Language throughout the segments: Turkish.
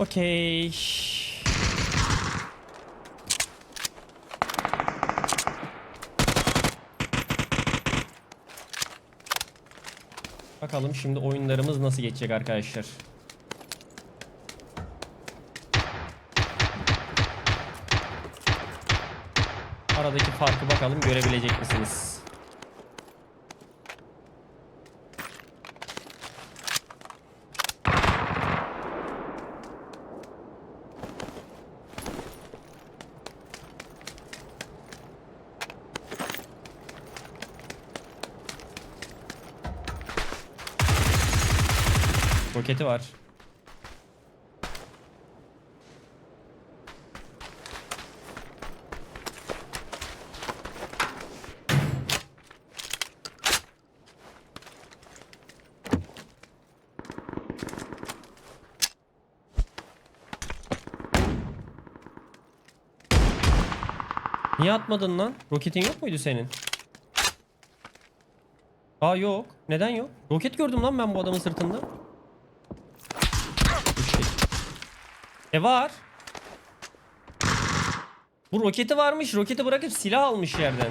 Okey. Bakalım şimdi oyunlarımız nasıl geçecek arkadaşlar. Aradaki farkı bakalım görebilecek misiniz? Roketi var. Niye atmadın lan? Roketin yok muydu senin? Aa yok. Neden yok? Roket gördüm lan ben bu adamın sırtında. Shit. E var. Bu roketi varmış. Roketi bırakıp silah almış yerden.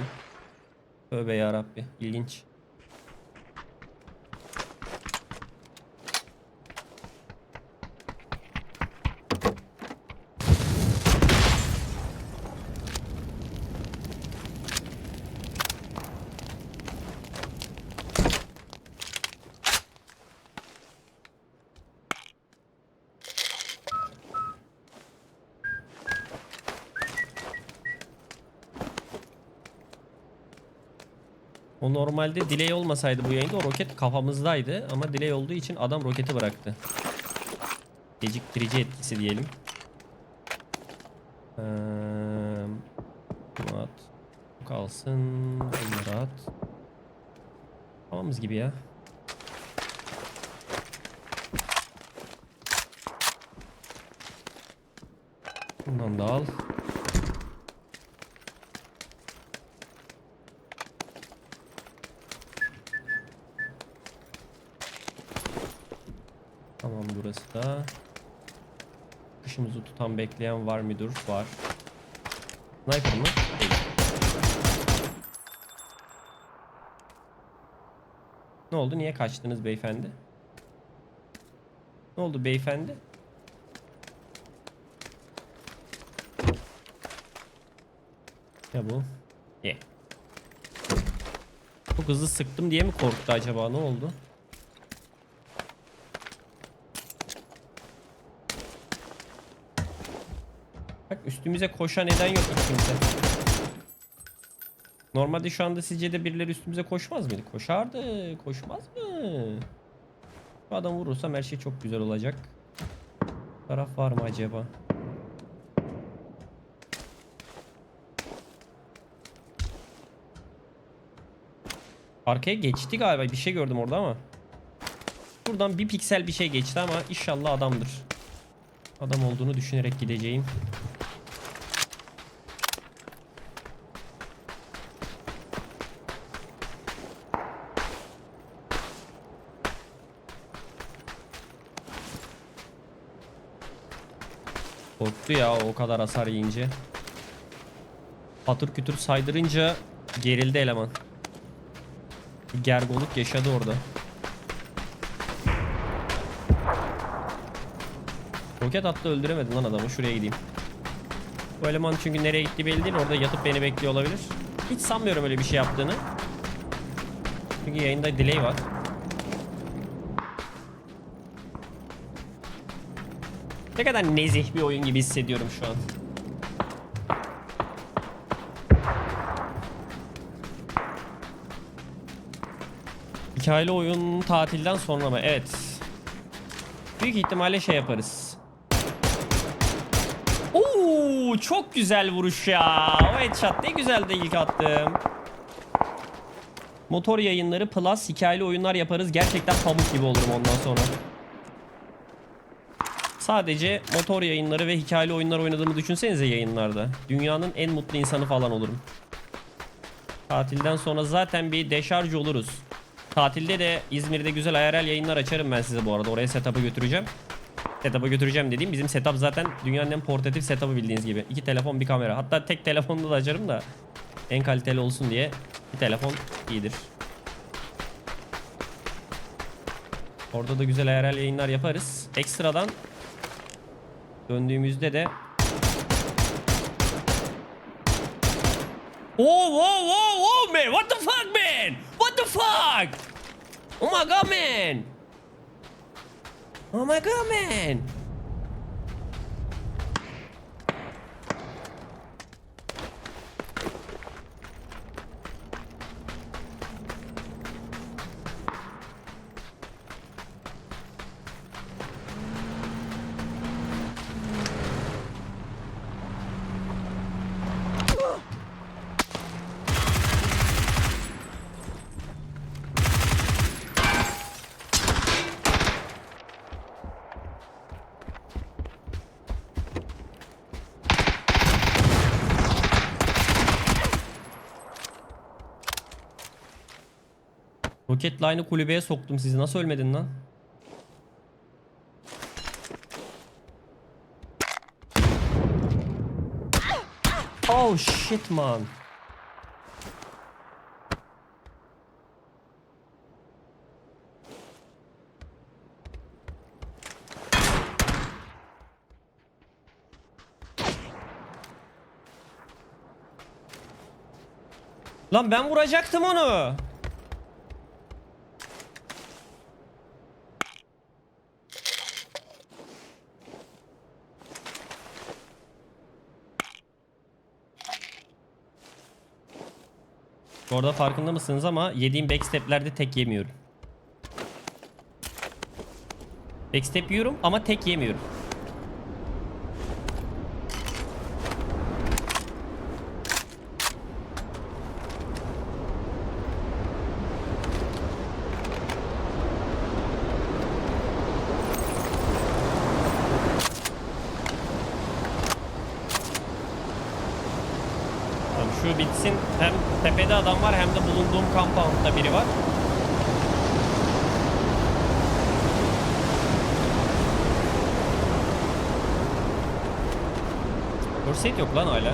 Tövbe yarabbi. İlginç. O normalde delay olmasaydı bu yayında o roket kafamızdaydı ama delay olduğu için adam roketi bıraktı. Geciktirici etkisi diyelim. Ee, at. Kalsın. Bunları at. Tamamız gibi ya. Bundan da al. Da. Kışımızı tutan bekleyen var mıdır? Var. Sniper mı? Değil. Ne oldu? Niye kaçtınız beyefendi? Ne oldu beyefendi? Ya bu? Ye. Çok hızlı sıktım diye mi korktu acaba? Ne oldu? Bak üstümüze koşan neden yok hiç kimse. Normalde şu anda sizce de birileri üstümüze koşmaz mıydı? Koşardı. Koşmaz mı? Bu adam vurursam her şey çok güzel olacak. Taraf var mı acaba? Arkaya geçti galiba. Bir şey gördüm orada ama. Buradan bir piksel bir şey geçti ama inşallah adamdır. Adam olduğunu düşünerek gideceğim. Korktu ya o kadar hasar yiyince. Patır kütür saydırınca gerildi eleman. Bir yaşadı orada. Roket attı öldüremedin lan adamı. Şuraya gideyim. Bu eleman çünkü nereye gitti belli değil. Orada yatıp beni bekliyor olabilir. Hiç sanmıyorum öyle bir şey yaptığını. Çünkü yayında delay var. Ne kadar nezih bir oyun gibi hissediyorum şu an. Hikayeli oyun tatilden sonra mı? Evet. Büyük ihtimalle şey yaparız. Oo, çok güzel vuruş ya. O headshot ne güzel de ilk attım. Motor yayınları plus hikayeli oyunlar yaparız. Gerçekten pamuk gibi olurum ondan sonra. Sadece motor yayınları ve hikayeli oyunlar oynadığımı düşünsenize yayınlarda. Dünyanın en mutlu insanı falan olurum. Tatilden sonra zaten bir deşarj oluruz. Tatilde de İzmir'de güzel IRL yayınlar açarım ben size bu arada. Oraya setup'ı götüreceğim. setup'a götüreceğim dediğim bizim setup zaten dünyanın en portatif setup'ı bildiğiniz gibi. İki telefon bir kamera. Hatta tek telefonla da açarım da en kaliteli olsun diye bir telefon iyidir. Orada da güzel IRL yayınlar yaparız. Ekstradan döndüğümüzde de Oh, whoa, whoa, whoa, man! What the fuck, man? What the fuck? Oh my god, man! Oh my god, man! Roket line'ı kulübeye soktum sizi. Nasıl ölmedin lan? Oh shit man. Lan ben vuracaktım onu. Bu arada farkında mısınız ama yediğim backstep'lerde tek yemiyorum. Backstep yiyorum ama tek yemiyorum. Şu bitsin. Hem tepede adam var hem de bulunduğum compound'da biri var. Corset yok lan hala.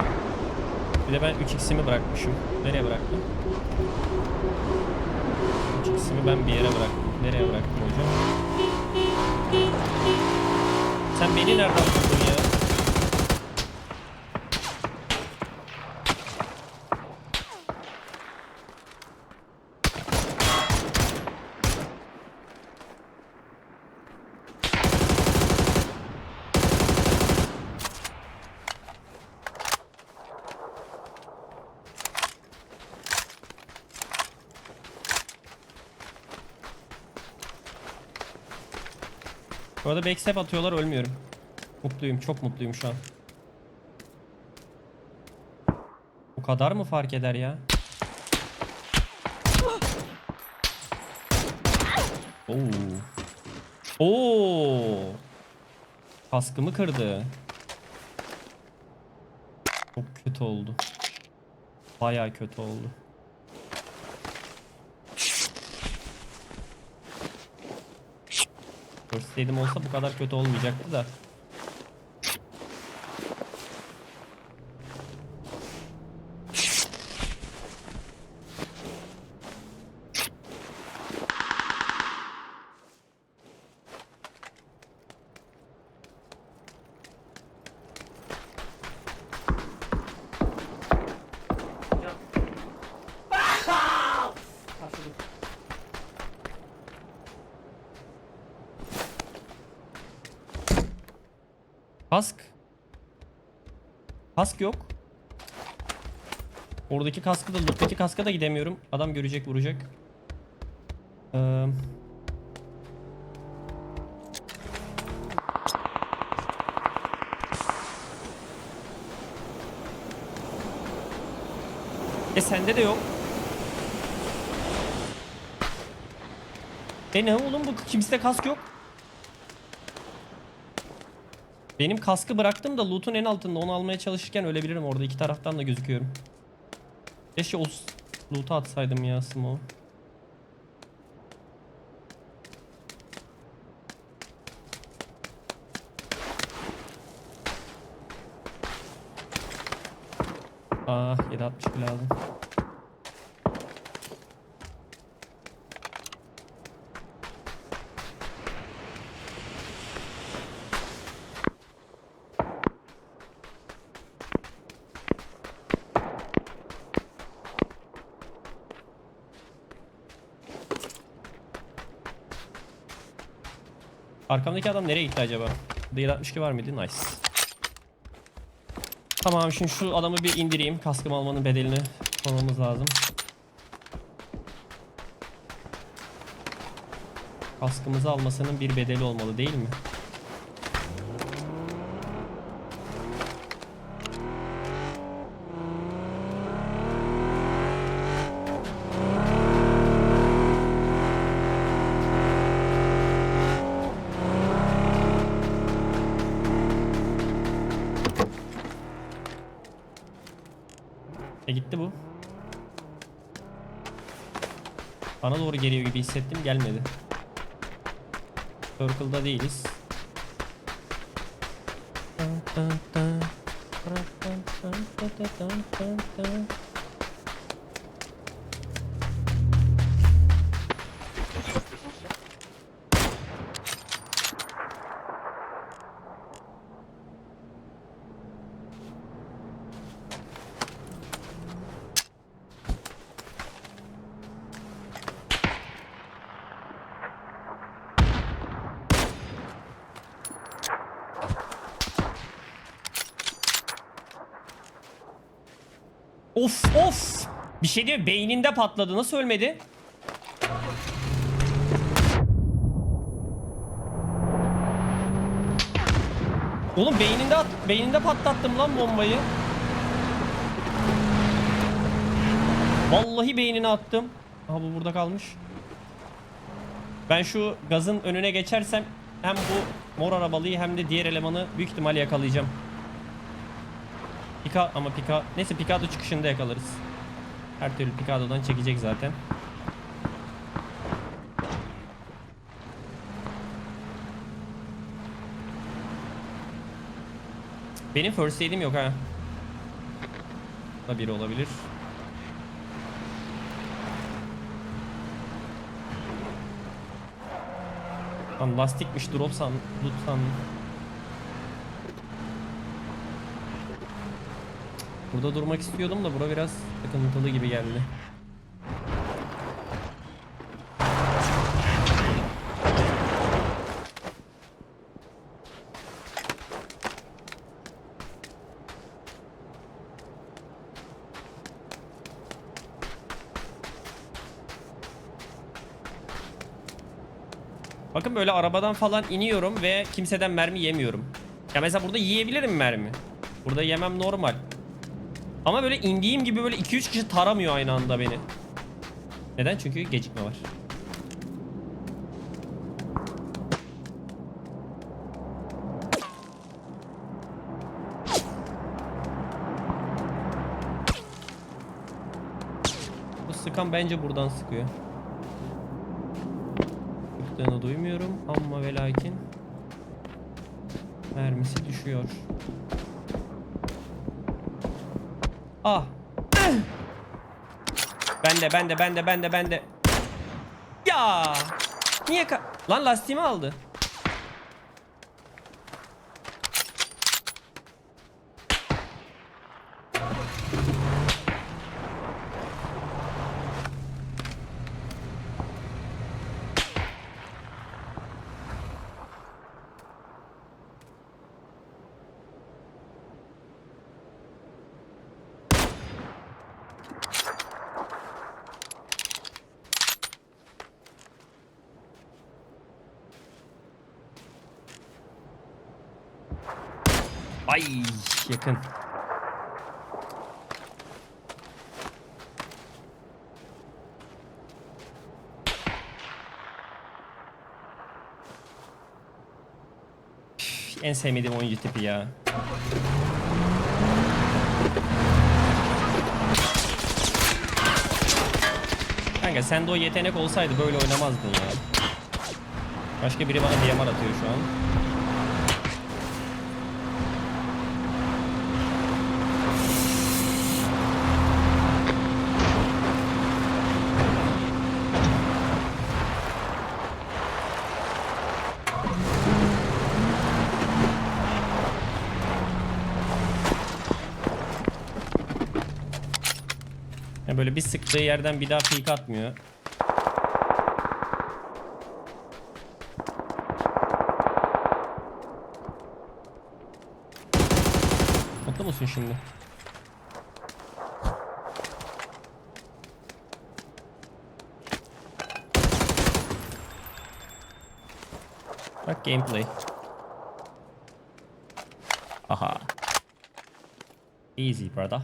Bir de ben 3x'imi bırakmışım. Nereye bıraktım? 3x'imi ben bir yere bıraktım. Nereye bıraktım hocam? Sen beni nereden buldun ya? Bu arada backstep atıyorlar ölmüyorum. Mutluyum çok mutluyum şu an. Bu kadar mı fark eder ya? Oo. Oo. Kaskımı kırdı. Çok kötü oldu. Baya kötü oldu. Görseydim olsa bu kadar kötü olmayacaktı da. Kask. Kask yok. Oradaki kaskı da loottaki kaska da gidemiyorum. Adam görecek vuracak. Ee... E sende de yok. E ne oğlum bu kimsede kask yok. Benim kaskı bıraktım da loot'un en altında onu almaya çalışırken ölebilirim orada iki taraftan da gözüküyorum. Keşke o loot'u atsaydım ya Smo. Ah 7.62 lazım. Arkamdaki adam nereye gitti acaba? Burada 762 var mıydı? Nice. Tamam şimdi şu adamı bir indireyim. Kaskım almanın bedelini sormamız lazım. Kaskımızı almasının bir bedeli olmalı değil mi? Hissettim gelmedi. Circle'da değiliz. Of şey diyor beyninde patladı. Nasıl ölmedi? Oğlum beyninde at, beyninde patlattım lan bombayı. Vallahi beynine attım. Aha bu burada kalmış. Ben şu gazın önüne geçersem hem bu mor arabalıyı hem de diğer elemanı büyük ihtimal yakalayacağım. Pika ama Pika neyse Picado çıkışında yakalarız. Her türlü Picado'dan çekecek zaten. Benim first aid'im yok ha. Da biri olabilir. Lan lastikmiş drop san, loot san. Burada durmak istiyordum da bura biraz sıkıntılı gibi geldi. Bakın böyle arabadan falan iniyorum ve kimseden mermi yemiyorum. Ya mesela burada yiyebilirim mermi. Burada yemem normal. Ama böyle indiğim gibi böyle 2-3 kişi taramıyor aynı anda beni. Neden? Çünkü gecikme var. Bu sıkan bence buradan sıkıyor. Sıktığını duymuyorum ama ve lakin mermisi düşüyor. Ah. Ben de ben de ben de ben de ben de. Ya. Niye ka Lan lastiğimi aldı. Ay yakın. En sevmediğim oyuncu tipi ya. Kanka sende o yetenek olsaydı böyle oynamazdın ya. Başka biri bana DMR atıyor şu an. Yani böyle bir sıktığı yerden bir daha peek atmıyor. Mutlu musun şimdi? Bak gameplay. Aha. Easy brother.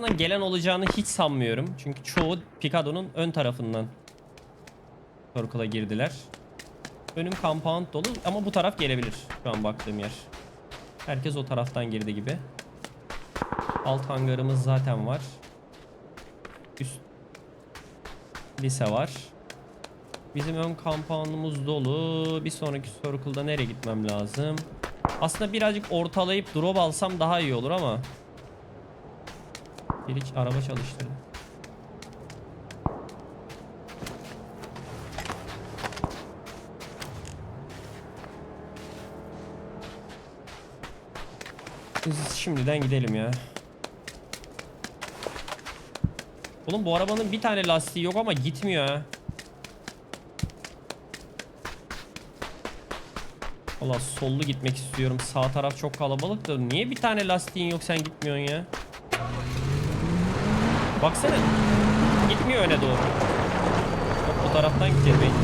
Arkamdan gelen olacağını hiç sanmıyorum. Çünkü çoğu Picado'nun ön tarafından Circle'a girdiler. Önüm compound dolu ama bu taraf gelebilir şu an baktığım yer. Herkes o taraftan girdi gibi. Alt hangarımız zaten var. Üst lise var. Bizim ön compound'umuz dolu. Bir sonraki circle'da nereye gitmem lazım? Aslında birazcık ortalayıp drop alsam daha iyi olur ama. Hiç araba çalıştırdı. Biz şimdiden gidelim ya. Oğlum bu arabanın bir tane lastiği yok ama gitmiyor ha. Valla sollu gitmek istiyorum. Sağ taraf çok kalabalık da niye bir tane lastiğin yok sen gitmiyorsun ya? Baksana. Gitmiyor öne doğru. Bak bu taraftan gideceğiz belki.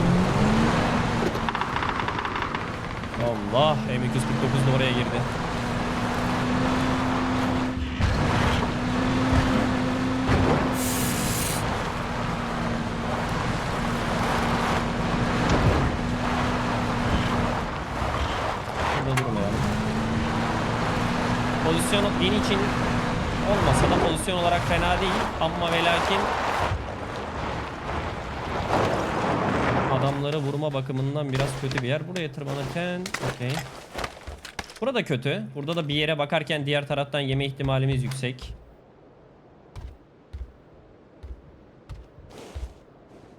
Allah M249 da oraya girdi. Burada durmayalım. Pozisyon din için olmasa da pozisyon olarak fena değil ama ve lakin adamları vurma bakımından biraz kötü bir yer. Buraya tırmanırken okey. Burada kötü. Burada da bir yere bakarken diğer taraftan yeme ihtimalimiz yüksek.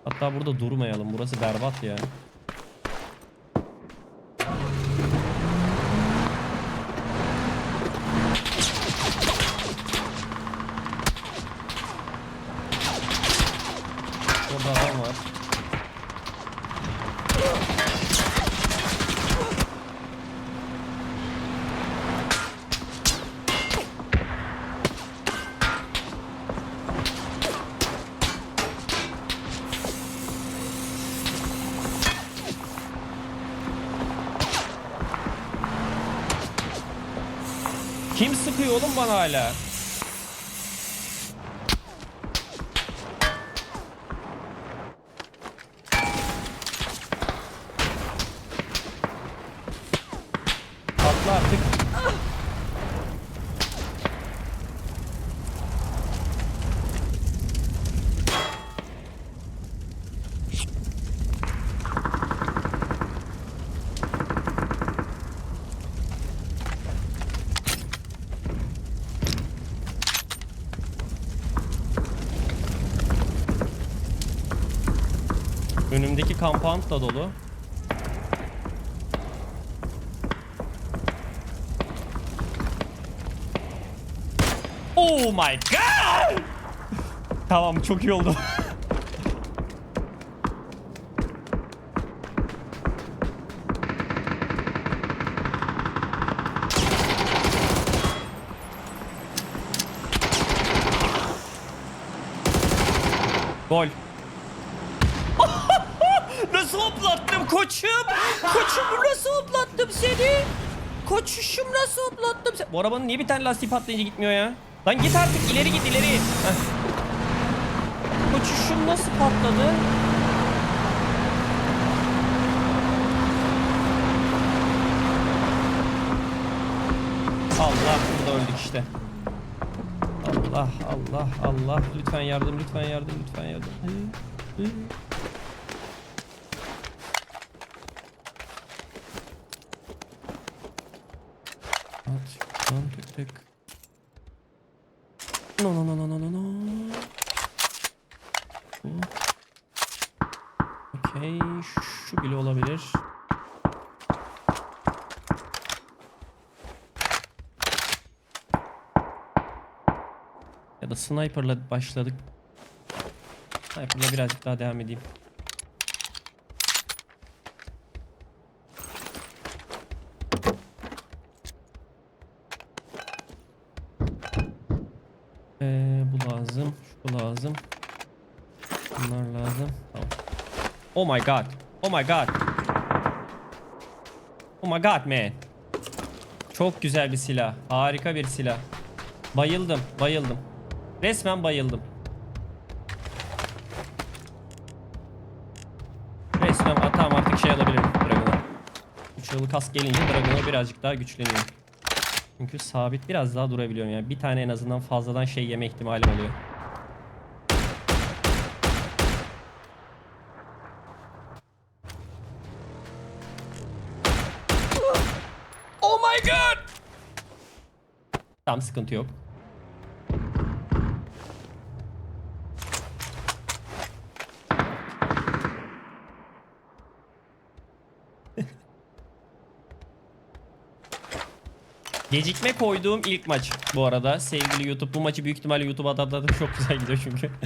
Hatta burada durmayalım. Burası berbat ya. Orada adam var. Kim sıkıyor oğlum bana hala? Atla artık. Önümdeki compound da dolu. Oh my god! Tamam çok iyi oldu. Gol. Nasıl hoplattım koçum? Koçum nasıl hoplattım seni? Koçuşum nasıl hoplattım seni? Bu arabanın niye bir tane lastiği patlayınca gitmiyor ya? Lan git artık ileri git ileri. Heh. Koçuşum nasıl patladı? Allah burada öldük işte. Allah Allah Allah lütfen yardım lütfen yardım lütfen yardım. At lan tık tık. No no no no no no no. Bu. Şu bile olabilir. Ya da sniper'la başladık. Sniper'la birazcık daha devam edeyim. Ee, bu lazım. Şu lazım. Bunlar lazım. Tamam. Oh my god. Oh my god. Oh my god man. Çok güzel bir silah. Harika bir silah. Bayıldım. Bayıldım. Resmen bayıldım. Resmen tamam artık şey alabilirim Dragon'a. 3 yıllık kask gelince Dragon'a birazcık daha güçleniyor. Çünkü sabit biraz daha durabiliyorum yani. Bir tane en azından fazladan şey yeme ihtimalim oluyor. Oh my god! Tamam sıkıntı yok. Gecikme koyduğum ilk maç bu arada sevgili YouTube. Bu maçı büyük ihtimalle YouTube'a da çok güzel gidiyor çünkü.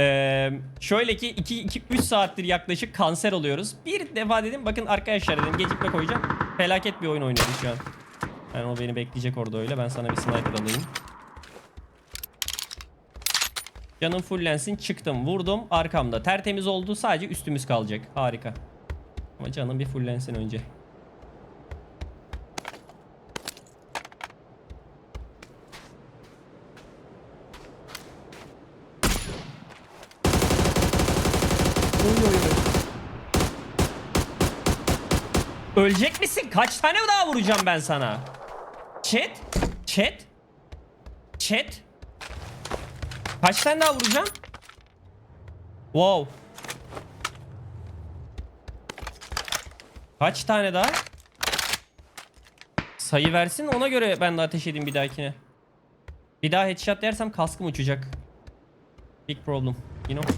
Ee, şöyle ki 2-3 saattir yaklaşık kanser oluyoruz. Bir defa dedim bakın arkadaşlar dedim gecikme koyacağım. Felaket bir oyun oynuyoruz şu an. Yani o beni bekleyecek orada öyle. Ben sana bir sniper alayım. Canım fullensin çıktım vurdum arkamda tertemiz oldu sadece üstümüz kalacak harika ama canım bir fullensin önce Ölecek misin? Kaç tane daha vuracağım ben sana? Chat? Chat? Chat? Kaç tane daha vuracağım? Wow. Kaç tane daha? Sayı versin ona göre ben de ateş edeyim bir dahakine. Bir daha headshot dersem kaskım uçacak. Big problem. You know?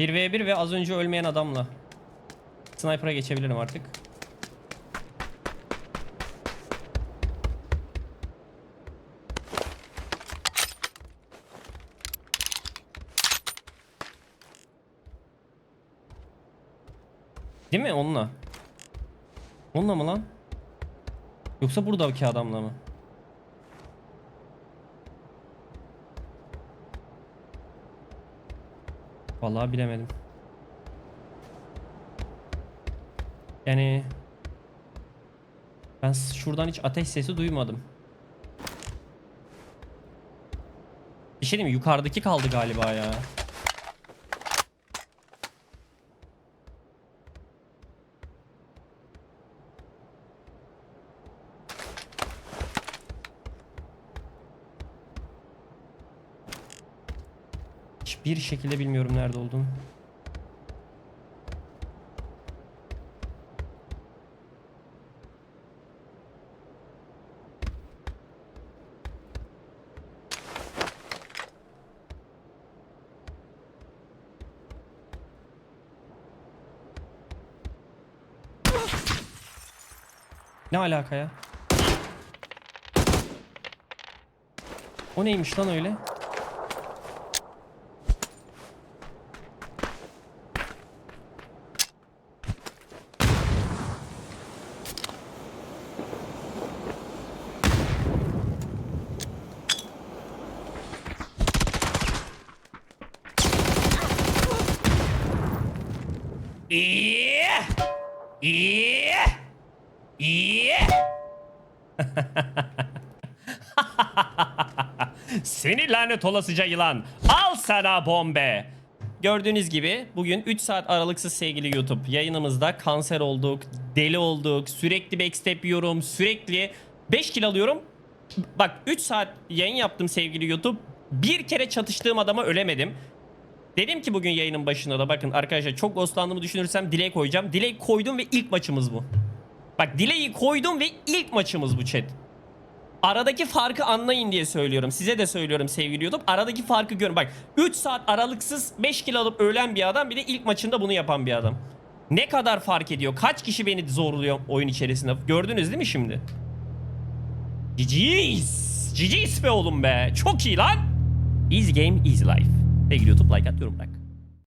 Bir v 1 ve az önce ölmeyen adamla. Sniper'a geçebilirim artık. Değil mi onunla? Onunla mı lan? Yoksa buradaki adamla mı? Vallahi bilemedim. Yani ben şuradan hiç ateş sesi duymadım. Bir şey diyeyim mi? Yukarıdaki kaldı galiba ya. Hiçbir şekilde bilmiyorum nerede olduğunu. Ne alaka ya? O neymiş lan öyle? Lanet olasıca yılan. Al sana bombe. Gördüğünüz gibi bugün 3 saat aralıksız sevgili YouTube yayınımızda kanser olduk, deli olduk, sürekli backstep yiyorum, sürekli 5 kilo alıyorum. Bak 3 saat yayın yaptım sevgili YouTube. Bir kere çatıştığım adama ölemedim. Dedim ki bugün yayının başında da bakın arkadaşlar çok ghostlandığımı düşünürsem delay koyacağım. Delay koydum ve ilk maçımız bu. Bak delay'i koydum ve ilk maçımız bu chat. Aradaki farkı anlayın diye söylüyorum. Size de söylüyorum sevgili YouTube. Aradaki farkı görün. Bak 3 saat aralıksız 5 kilo alıp ölen bir adam bir de ilk maçında bunu yapan bir adam. Ne kadar fark ediyor? Kaç kişi beni zorluyor oyun içerisinde? Gördünüz değil mi şimdi? GG's. GG's be oğlum be. Çok iyi lan. Easy game, easy life. Sevgili YouTube like at, yorum bırak.